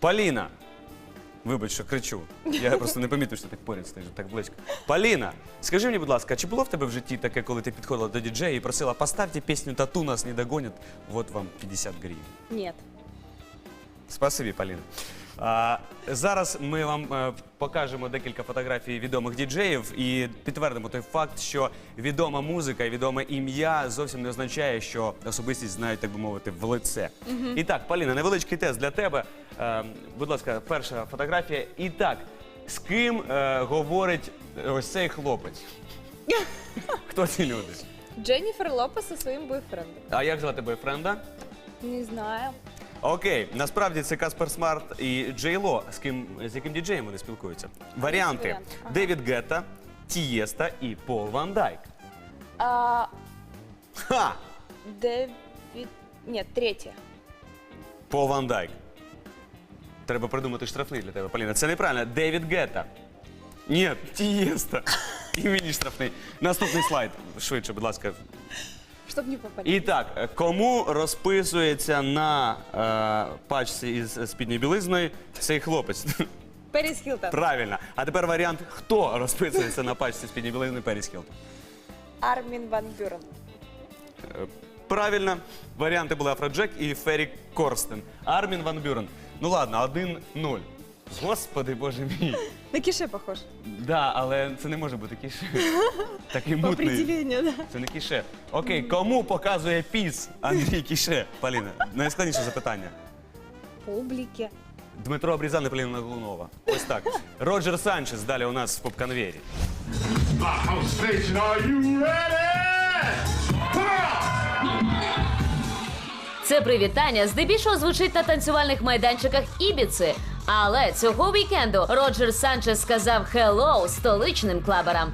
Поліна. Вибач, що кричу. Я просто не помітив, що ти так поряд стоїш, так близько. Поліна, скажи мені, будь ласка, чи було в тебе в житті таке, коли ти підходила до діджея і просила, поставте пісню «Тату нас не догонять, вот вам 50 гривень. Нет. Спасибі, Поліна. А, зараз ми вам е, покажемо декілька фотографій відомих діджеїв і підтвердимо той факт, що відома музика і відоме ім'я зовсім не означає, що особистість знають, так би мовити, в лице. І так, Поліна, невеличкий тест для тебе. Е, будь ласка, перша фотографія. І так, з ким е, говорить ось цей хлопець? Хто ці люди? Дженнифер Лопес со своим бойфрендом. А як звати бойфренда? Не знаю. Окей, насправді це Каспер Смарт і Джей Ло. З ким з яким діджеєм вони спілкуються? Варіанти: варіант. Ага. Девід Гетта, Тієста і Пол Ван Дайк. А, Ха! Дэвид... Нет, третье. Пол Ван Дайк. Треба придумати штрафний для тебе, Поліна. Це неправильно. Девід Гетта. Ні, Тієста. І мені штрафний. Наступний слайд. Швидше, будь ласка. Чтоб не попали. І так, е, кому розписується на е, пачці із е, спідньою білизною цей хлопець? Пэрис Хилтон. Правильно. А тепер варіант, хто розписується на пачці спідньої білизни Періс Хілтон. Армин Ван Бюрен. Е, Правильно. Варіанти були Афроджек і Феррі Корстен. Армін Ван Бюрен. Ну ладно, 1-0. Господи, боже мій. На Кише похож. Да, але це не може бути кіше. Такий мутний. определению, да. Це не кіше. Окей, кому показує піс Андрій Кіше? Поліна, найскладніше запитання. Публике. Дмитро Обрізан і Поліна Глунова. Ось так. Роджер Санчес далі у нас в поп-конвейері. House Station, are you ready? Це привітання здебільшого звучить на танцювальних майданчиках Ібіци. Але цього вікенду Роджер Санчес сказав «хеллоу» столичним клаберам.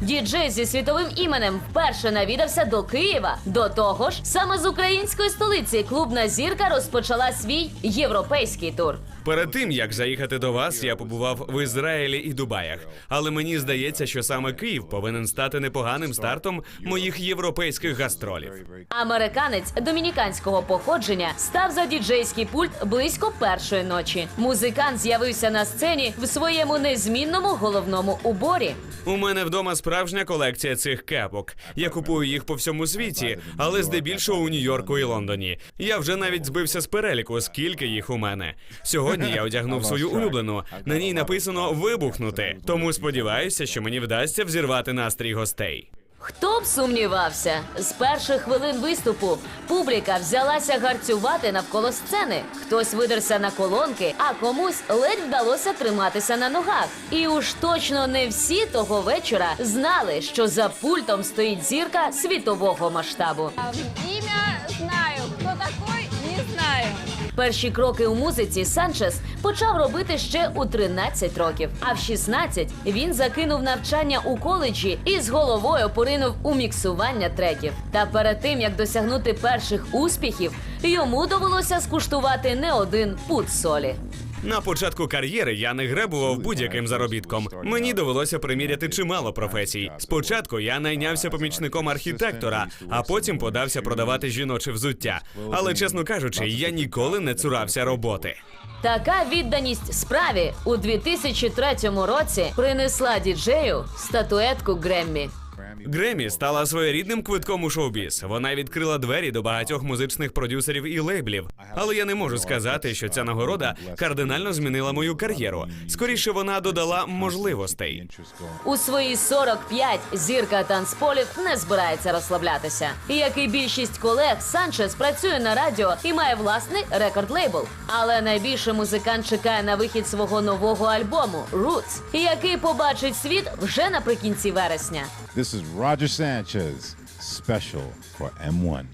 Діджей зі світовим іменем вперше навідався до Києва. До того ж, саме з української столиці клубна зірка розпочала свій європейський тур. Перед тим як заїхати до вас, я побував в Ізраїлі і Дубаях. Але мені здається, що саме Київ повинен стати непоганим стартом моїх європейських гастролів. Американець домініканського походження став за діджейський пульт близько першої ночі. Музикант з'явився на сцені в своєму незмінному головному уборі. У мене вдома справжня колекція цих кепок. Я купую їх по всьому світі, але здебільшого у Нью-Йорку і Лондоні. Я вже навіть збився з переліку, скільки їх у мене. Сьогодні я одягнув свою улюблену. На ній написано вибухнути. Тому сподіваюся, що мені вдасться взірвати настрій гостей. Хто б сумнівався, з перших хвилин виступу публіка взялася гарцювати навколо сцени. Хтось видерся на колонки, а комусь ледь вдалося триматися на ногах. І уж точно не всі того вечора знали, що за пультом стоїть зірка світового масштабу. Перші кроки у музиці Санчес почав робити ще у 13 років. А в 16 він закинув навчання у коледжі і з головою поринув у міксування треків. Та перед тим як досягнути перших успіхів, йому довелося скуштувати не один пуд солі. На початку кар'єри я не гребував будь-яким заробітком. Мені довелося приміряти чимало професій. Спочатку я найнявся помічником архітектора, а потім подався продавати жіноче взуття. Але чесно кажучи, я ніколи не цурався роботи. Така відданість справі у 2003 році принесла діджею статуетку Греммі. Гремі стала своєрідним квитком у шоу-біз. Вона відкрила двері до багатьох музичних продюсерів і лейблів. Але я не можу сказати, що ця нагорода кардинально змінила мою кар'єру. Скоріше вона додала можливостей. У свої 45 зірка танцполів не збирається розслаблятися. Як і більшість колег, Санчес працює на радіо і має власний рекорд-лейбл. Але найбільше музикант чекає на вихід свого нового альбому Roots, який побачить світ вже наприкінці вересня. Roger Sanchez, special for M1.